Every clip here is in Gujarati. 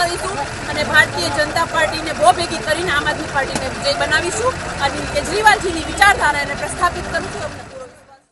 કરીશું અને ભારતીય જનતા પાર્ટીને બહુ ભેગી કરીને આમ આદમી પાર્ટીને વિજય બનાવીશું અને કેજરીવાલજીની વિચારધારાને પ્રસ્થાપિત કરું છું. અમને પૂરો વિશ્વાસ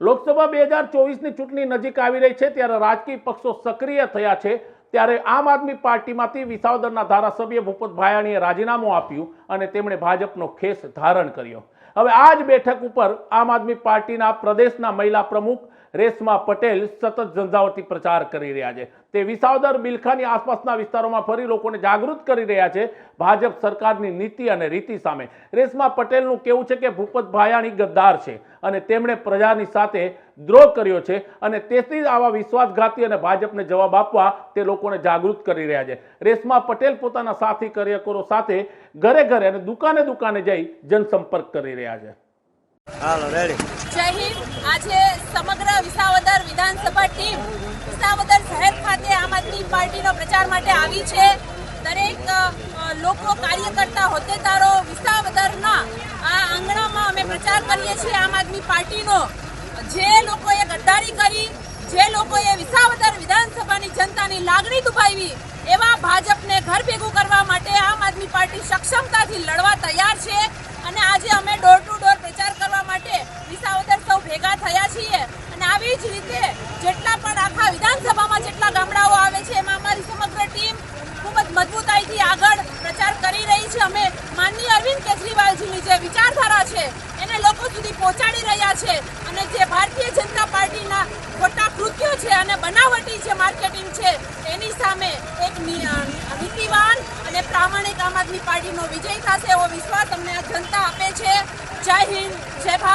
લોકસભા બે હજાર ચોવીસની ચૂંટણી નજીક આવી રહી છે, ત્યારે રાજકીય પક્ષો સક્રિય થયા છે, ત્યારે આમ આદમી પાર્ટીમાંથી વિસાવદરના ધારાસભ્ય ભૂપત ભાયાણીએ રાજીનામું આપ્યું અને તેમણે ભાજપનો ખેસ ધારણ કર્યો. હવે આ જ બેઠક ઉપર આમ આદમી પાર્ટીના પ્રદેશના મહિલા પ્રમુખ રેશમા પટેલ સતત ઝંઝાવતી પ્રચાર કરી રહ્યા છે. તે વિસાવદર, બિલખાની આસપાસના વિસ્તારોમાં ફરી લોકોને જાગૃત કરી રહ્યા છે ભાજપ સરકારની નીતિ અને રીતિ સામે. રેશમા પટેલનું કેવું છે કે ભૂપત ભાયાણી ગદ્દાર છે અને તેમણે પ્રજાની સાથે દ્રોહ કર્યો છે અને તેથી જ આવા વિશ્વાસઘાતી અને ભાજપને જવાબ આપવા તે લોકોને જાગૃત કરી રહ્યા છે. રેશમા પટેલ પોતાના સાથી કાર્યકરો સાથે ઘરે ઘરે અને દુકાને દુકાને જઈ જનસંપર્ક કરી રહ્યા છે. હાલો રેડી જય હિન્દ. આજે સમગ્ર વિસાવદર વિધાનસભા ટીમ વિસાવદર શહેર ખાતે આમ આદમી પાર્ટીનો પ્રચાર માટે આવી છે. દરેક લોકો કાર્યકર્તા હોદ્દેદારો વિસાવદરના આ આંગણામાં અમે પ્રચાર કરીએ છીએ આમ આદમી પાર્ટીનો જે લોકોએ ગદ્દારી કરી, જે લોકોએ વિસાવદર વિધાનસભાની જનતાની લાગણી દુભાવી, એવા ભાજપને ઘર ભેગું કરવા માટે આમ આદમી પાર્ટી સક્ષમતાથી લડવા તૈયાર છે. અને આજે અમે ડોર ટુ ડોર પ્રચાર કરવા માટે વિસાવદર સૌ ભેગા થયા છીએ. અને આવી જ રીતે જેટલા પણ આખા વિધાનસભામાં જેટલા ગામડાઓ આવે છે, એમાં અમારી સમગ્ર ટીમ ખૂબ જ મજબૂતાઈથી આગળ પ્રચાર કરી રહી છે. અમે માનનીય અરવિંદ કેજરીવાલજીની જે વિચારધારા છે, એને લોકો સુધી પહોંચાડી રહ્યા છે. અને જે ભારતીય જનતા પાર્ટીના ખોટા કૃત્યો છે અને બનાવટી જે માર્કેટિંગ છે, એની સામે એક નીતિવાન અને પ્રામાણિક આમ આદમી પાર્ટીનો વિજય થશે એવો વિશ્વાસ અમને આ જનતા આપે છે. જય હિન્દ, જય ભારત.